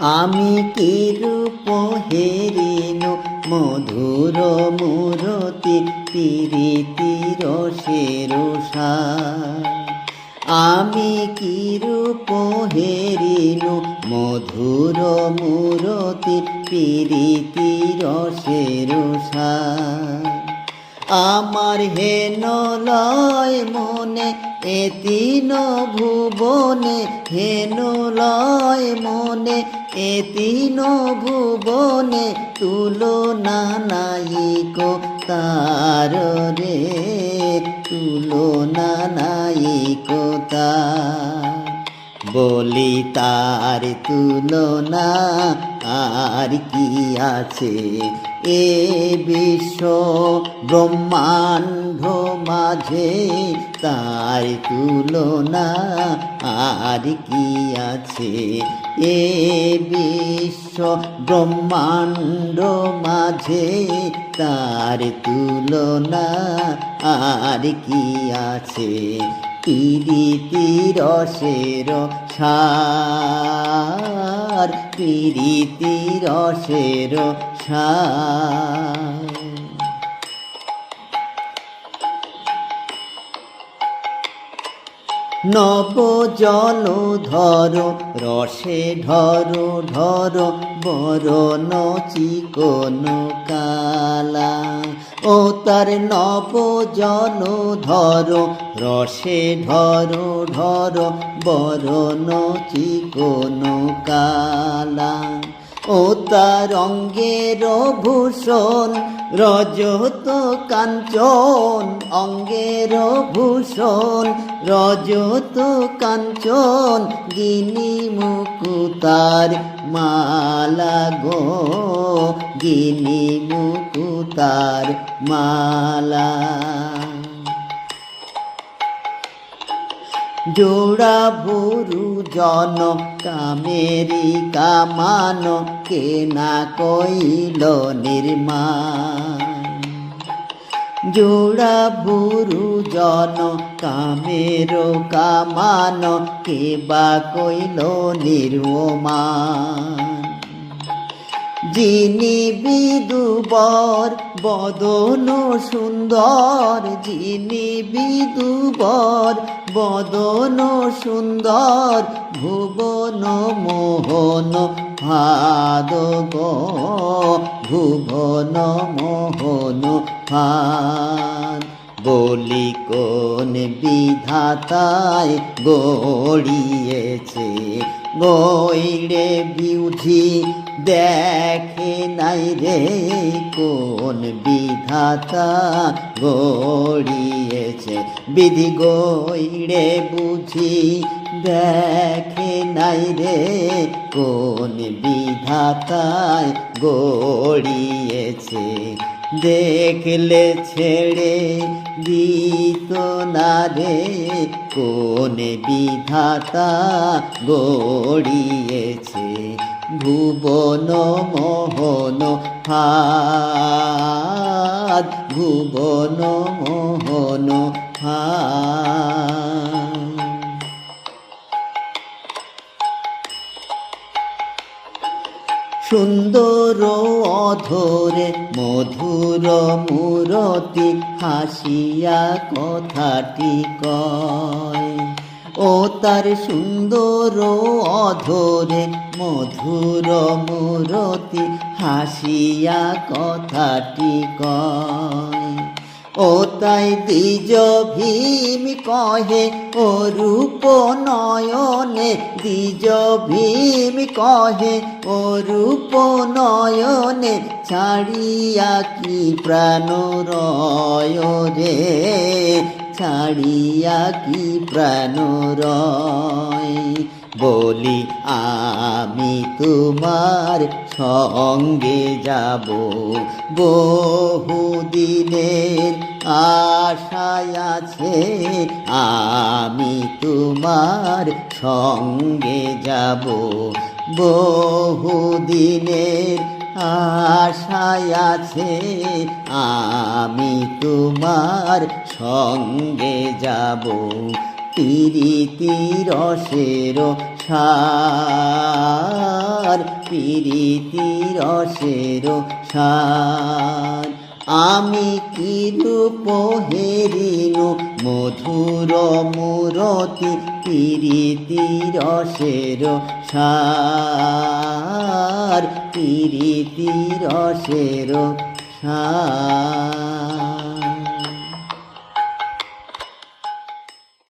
আমি কি রূপ হেরিন মধুর মূরতি, পিরিতি রসের সার। আমি কি রূপ হেরিন মধুর মূরতি, পিরিতি রসের সার। আমার হেন লয় মনে এতিন ভুবনে হেন লয় মনে এতিন ভুবনে তুলনা নাইক তার রে, তুলনা নাইক তার। বলি তার তুলনা আর কি আছে? এ বিশ্ব ব্রহ্মাণ্ড মাঝে তার তুলনা আর কি আছে? এ বিশ্ব ব্রহ্মাণ্ড মাঝে তার তুলনা আর কি আছে? পিরিতি রসের সার পিরিতি রসের সার। নব জল ধর, রসে ঢর ঢর বরণ চিকন কালা। ও তার নব জন ধর রসে ধরো ঢর বরণ চিকন কালা। ও তার অঙ্গের ভূষণ, রজত কাঞ্চন, অঙ্গের ভূষণ, রজত কাঞ্চন, গিনি মুকুতার মালা গো, গিনি মুকুতার মালা। জোড়া ভুরু জন কামেরি কামান কে না কইল নির্মাণ? জোড়া ভুরু জন কামের কামান কে বা কইল নির্মান যিনি বিদুবর, বদন সুন্দর। যিনি বিদুবর, বদন সুন্দর। ভুবন মোহন ফাদ ভুবন মোহন ফাদ বলি কোন বিধাতায় গড়িয়েছে গইরে বিউঝি দেখে নাই রে কোন বিধাতা গড়িয়েছে। বিধি গইরে বুঝি দেখে নাই রে কোন বিধাতায় গড়িয়েছে। দেখলে ছেড়ে দিত না রে। কোন বিধাতা গড়িয়েছে ভুবন মোহন হাত। ভুবন মোহন হাত। সুন্দর অধরে, মধুর মূরতি হাসিয়া কথাটি কয়। ও তার সুন্দর অধরে, মধুর মূরতি হাসিয়া কথাটি কয়। ও তাই দ্বিজ ভীম কহে, ও রূপ নয়নে দ্বিজ ভীম কহে, ও রূপ নয়নে ছাড়িয়া কি প্রাণ রয় রে? ছাড়িয়া কি প্রাণ রয়? বলি, আমি তোমার সঙ্গে যাব। বহুদিনের আশায় আছে। আমি তোমার সঙ্গে যাব। বহুদিনের আশায় আছে। আমি তোমার সঙ্গে যাব। প্রীতি রসের সার, পিরিতি রসের সার। আমি কি রূপ হেরিনু, মধুর মুরতি পিরিতি রসের সার, পিরিতি রসের সার।